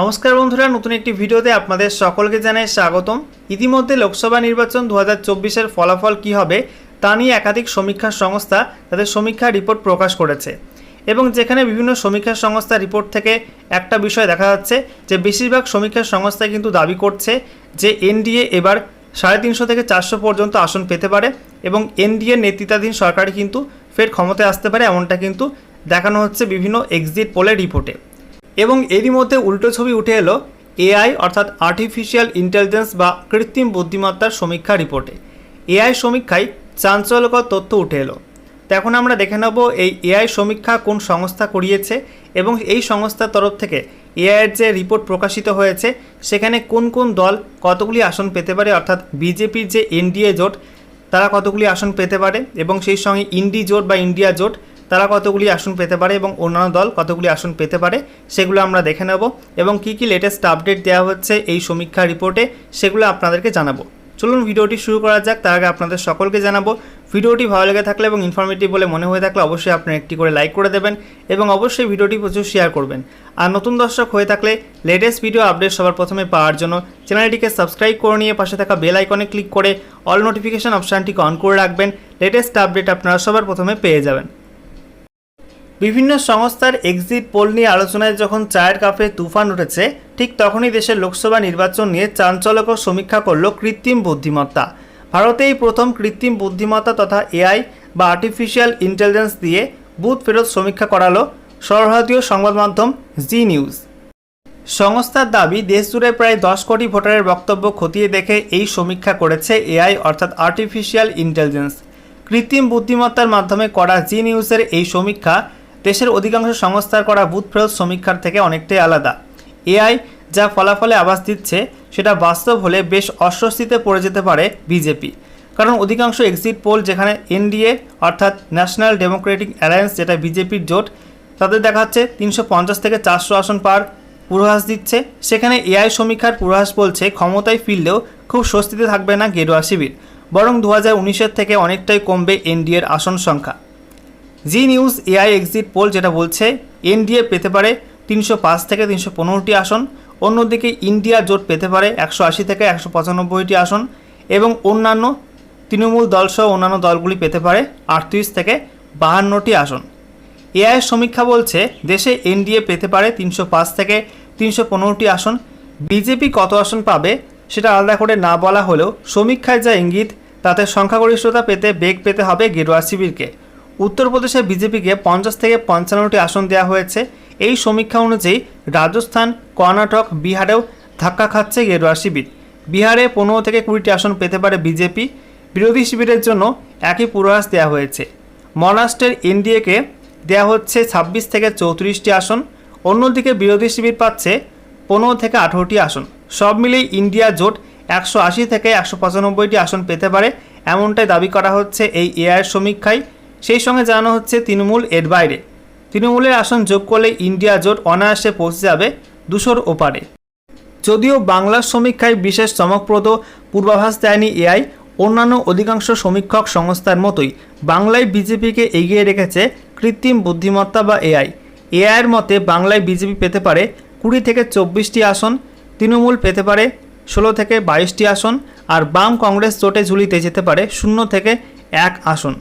নমস্কার বন্ধুরা, নতুন একটি ভিডিওতে আপনাদের সকলকে জানাই স্বাগতম। ইতিমধ্যে লোকসভা নির্বাচন দু হাজার ফলাফল কী হবে, তা নিয়ে একাধিক সমীক্ষা সংস্থা তাদের সমীক্ষা রিপোর্ট প্রকাশ করেছে। এবং যেখানে বিভিন্ন সমীক্ষা সংস্থা রিপোর্ট থেকে একটা বিষয় দেখা যাচ্ছে যে, বেশিরভাগ সমীক্ষা সংস্থা কিন্তু দাবি করছে যে, এনডিএ এবার সাড়ে তিনশো থেকে চারশো পর্যন্ত আসন পেতে পারে এবং এনডিএ নেতৃত্বাধীন সরকারই কিন্তু ফের ক্ষমতায় আসতে পারে, এমনটা কিন্তু দেখানো হচ্ছে বিভিন্ন এক্সিট পোলের রিপোর্টে। এবং এরই মধ্যে উল্টো ছবি উঠে এলো এআই, অর্থাৎ আর্টিফিশিয়াল ইন্টেলিজেন্স বা কৃত্রিম বুদ্ধিমত্তার সমীক্ষা রিপোর্টে। এআই সমীক্ষায় চাঞ্চল্যকর তথ্য উঠে এলো। তো এখন আমরা দেখে নেব এই এআই সমীক্ষা কোন সংস্থা করিয়েছে এবং এই সংস্থার তরফ থেকে এআইয়ের যে রিপোর্ট প্রকাশিত হয়েছে, সেখানে কোন কোন দল কতগুলি আসন পেতে পারে, অর্থাৎ বিজেপির যে এনডিএ জোট, তারা কতগুলি আসন পেতে পারে এবং সেই সঙ্গে ইন্ডি জোট বা ইন্ডিয়া জোট তারা কতগুলি আসন পেতে পারে এবং অন্যান্য দল কতগুলি আসন পেতে পারে, সেগুলো আমরা দেখে নেব এবং কী কী লেটেস্ট আপডেট দেওয়া হচ্ছে এই সমীক্ষা রিপোর্টে সেগুলো আপনাদেরকে জানাব। চলুন ভিডিওটি শুরু করা যাক, তার আগে আপনাদের সকলকে জানাব, ভিডিওটি ভালো লেগে থাকলে এবং ইনফরমেটিভ বলে মনে হয়ে থাকলে অবশ্যই আপনারা একটি করে লাইক করে দেবেন এবং অবশ্যই ভিডিওটি প্রচুর শেয়ার করবেন। আর নতুন দর্শক হয়ে থাকলে লেটেস্ট ভিডিও আপডেট সবার প্রথমে পাওয়ার জন্য চ্যানেলটিকে সাবস্ক্রাইব করে নিয়ে পাশে থাকা বেল আইকনে ক্লিক করে অল নোটিফিকেশন অপশানটিকে অন করে রাখবেন লেটেস্ট আপডেট আপনারা সবার প্রথমে পেয়ে যাবেন। বিভিন্ন সংস্থার এক্সিট পোল নিয়ে আলোচনায় যখন চায়ের কাপে তুফান উঠেছে, ঠিক তখনই দেশের লোকসভা নির্বাচন নিয়ে চাঞ্চল্যকর সমীক্ষা করল কৃত্রিম বুদ্ধিমত্তা। ভারতেই প্রথম কৃত্রিম বুদ্ধিমত্তা তথা এআই বা আর্টিফিশিয়াল ইন্টেলিজেন্স দিয়ে বুথ ফেরত সমীক্ষা করালো সর্বভারতীয় সংবাদ মাধ্যম জি নিউজ সংস্থার দাবি, দেশজুড়ে প্রায় দশ কোটি ভোটারের বক্তব্য খতিয়ে দেখে এই সমীক্ষা করেছে এআই অর্থাৎ আর্টিফিশিয়াল ইন্টেলিজেন্স কৃত্রিম বুদ্ধিমত্তার মাধ্যমে করা জি নিউজের এই সমীক্ষা দেশের অধিকাংশ সংস্থার করা বুথ ফেরত সমীক্ষার থেকে অনেকটাই আলাদা। এআই যা ফলাফলে আভাস দিচ্ছে, সেটা বাস্তব হলে বেশ অস্বস্তিতে পড়ে যেতে পারে বিজেপি। কারণ অধিকাংশ এক্সিট পোল যেখানে এনডিএ, অর্থাৎ ন্যাশনাল ডেমোক্রেটিক অ্যালায়েন্স যেটা বিজেপির জোট, তাদের দেখাচ্ছে তিনশো পঞ্চাশ থেকে চারশো আসন পার পূর্বাভাস দিচ্ছে। সেখানে এআই সমীক্ষার পূর্বাভাস বলছে, ক্ষমতায় ফিরলেও খুব স্বস্তিতে থাকবে না গেরুয়া শিবির। বরং দু হাজার থেকে অনেকটাই কমবে এনডিএর আসন সংখ্যা। Zee News AI exit poll যেটা বলছে, এনডিএ পেতে পারে তিনশো পাঁচ থেকে তিনশো পনেরোটি আসন, অন্যদিকে ইন্ডিয়া জোট পেতে পারে একশো আশি থেকে একশো পঁচানব্বইটি আসন, এবং অন্যান্য তৃণমূল দলসহ অন্যান্য দলগুলি পেতে পারে আটত্রিশ থেকে বাহান্নটি আসন। এআই সমীক্ষা বলছে, দেশে এনডিএ পেতে পারে তিনশো পাঁচ থেকে তিনশো পনেরোটি আসন, বিজেপি কত আসন পাবে সেটা আলাদা করে না বলা হলেও সমীক্ষায় যা ইঙ্গিত, তাতে সংখ্যাগরিষ্ঠতা পেতে বেগ পেতে হবে গেরুয়া শিবিরকে। উত্তরপ্রদেশে বিজেপিকে পঞ্চাশ থেকে পঞ্চান্নটি আসন দেওয়া হয়েছে। এই সমীক্ষা অনুযায়ী রাজস্থান, কর্ণাটক, বিহারেও ধাক্কা খাচ্ছে গেরুয়া শিবির। বিহারে পনেরো থেকে কুড়িটি আসন পেতে পারে বিজেপি। বিরোধী শিবিরের জন্য একই পূর্বাভাস দেওয়া হয়েছে। মহারাষ্ট্রের এনডিএকে দেওয়া হচ্ছে ছাব্বিশ থেকে চৌত্রিশটি আসন। অন্যদিকে বিরোধী শিবির পাচ্ছে পনেরো থেকে আঠেরোটি আসন। সব মিলিয়ে ইন্ডিয়া জোট একশো আশি থেকে একশো পঁচানব্বইটি আসন পেতে পারে। এমনটাই দাবি করা হচ্ছে এই এআইয়ের সমীক্ষায়। সেই সঙ্গে জানানো হচ্ছে তৃণমূল এর বাইরে। তৃণমূলের আসন যোগ করলে ইন্ডিয়া জোট অনায়াসে পৌঁছে যাবে দুশোর ওপারে। যদিও বাংলার সমীক্ষায় বিশেষ চমকপ্রদ পূর্বাভাস দেয়নি এআই, অন্যান্য অধিকাংশ সমীক্ষক সংস্থার মতোই বাংলায় বিজেপিকে এগিয়ে রেখেছে কৃত্রিম বুদ্ধিমত্তা বা এআই। এআইয়ের মতে বাংলায় বিজেপি পেতে পারে কুড়ি থেকে চব্বিশটি আসন, তৃণমূল পেতে পারে ষোলো থেকে বাইশটি আসন, আর বাম কংগ্রেস জোটে ঝুলিতে যেতে পারে শূন্য থেকে এক আসন।